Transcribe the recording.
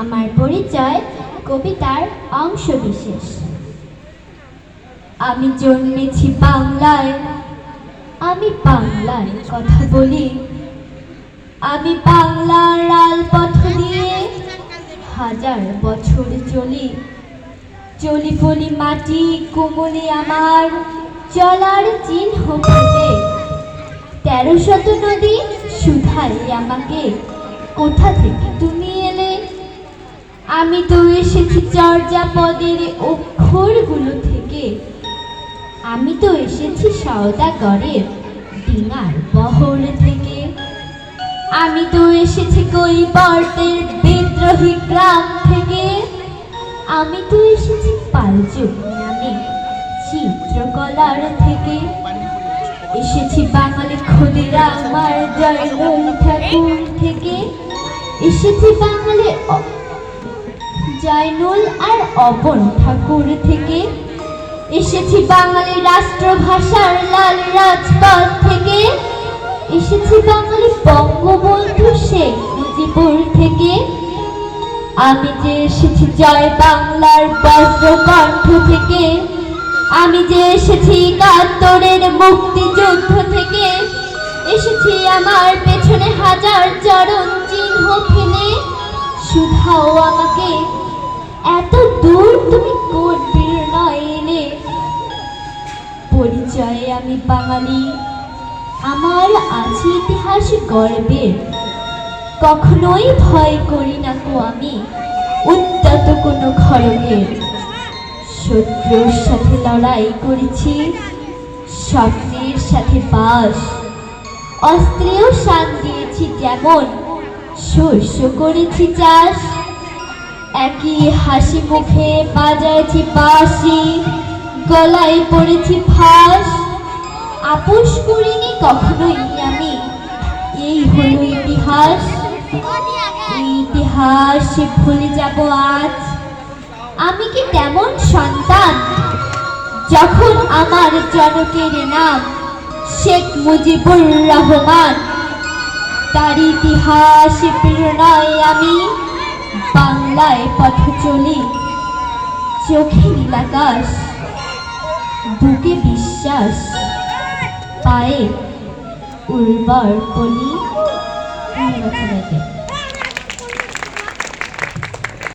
আমার পরিচয় কবিতার অংশ বিশেষ আমি জন্মেছি বাংলায়, আমি বাংলায় কথা বলি। আমি বাংলার রালপথ দিয়ে হাজার বছর চলি। চলি বলি মাটি কোমলে আমার চলার চিহ্ন ফেটে তেরো শত নদী সুধাই আমাকে কোথা থেকে আমি তো এসেছি চর্যাপদের অক্ষরগুলো থেকে। আমি তো এসেছি সওদাগরের ডিঙার বহর থেকে। আমি তো এসেছি কৈবর্তের বিদ্রোহী গ্রাম থেকে। আমি তো এসেছি পালযুগ নামে চিত্রকলার থেকে। এসেছি বাঙালি ক্ষুদিরা আমার জয়নুল ঠাকুর থেকে। এসেছি বাঙালি জয়নুল আর অপন ঠাকুর থেকে। এসেছি বাঙালি রাষ্ট্রভাষার লাল রাজপথ থেকে। এসেছি বাঙালি বঙ্গবন্ধু শেখ মুজিবুর থেকে। আমি যে এসেছি জয় বাংলার বজ্রকণ্ঠ থেকে। আমি যে এসেছি একাত্তরের মুক্তিযুদ্ধ থেকে। এসেছি আমার পেছনে হাজার চরণ চিহ্ন ফেলে। শুধাও আমাকে এত দূর তুমি কোন প্রেরণায় এলে? পরিচয়ে আমি বাঙালি। আমার আছে ইতিহাস গর্বের কখনোই ভয় করি না কো আমি উত্তত কোনো খড়গের শত্রুর সাথে লড়াই করেছি, স্বপ্নের সাথে বাস। অস্ত্রেও শান দিয়েছি যেমন, শস্য করেছি চাষ। একই হাসি মুখে বাজাইছি বাসি গলায় পড়েছি ফাঁস। আপোষ করিনি কখনোই আমি, এই হলো ইতিহাস। ইতিহাস ভুলে যাব আজ। আমি কি তেমন সন্তান? যখন আমার জনকের নাম শেখ মুজিবুর রহমান, তার ইতিহাস প্রেরণায় আমি বাংলায় পথ চলি চোখে নীলাকাশ বুকে বিশ্বাস পায়ে উর্বর বলি। এই রচনাতে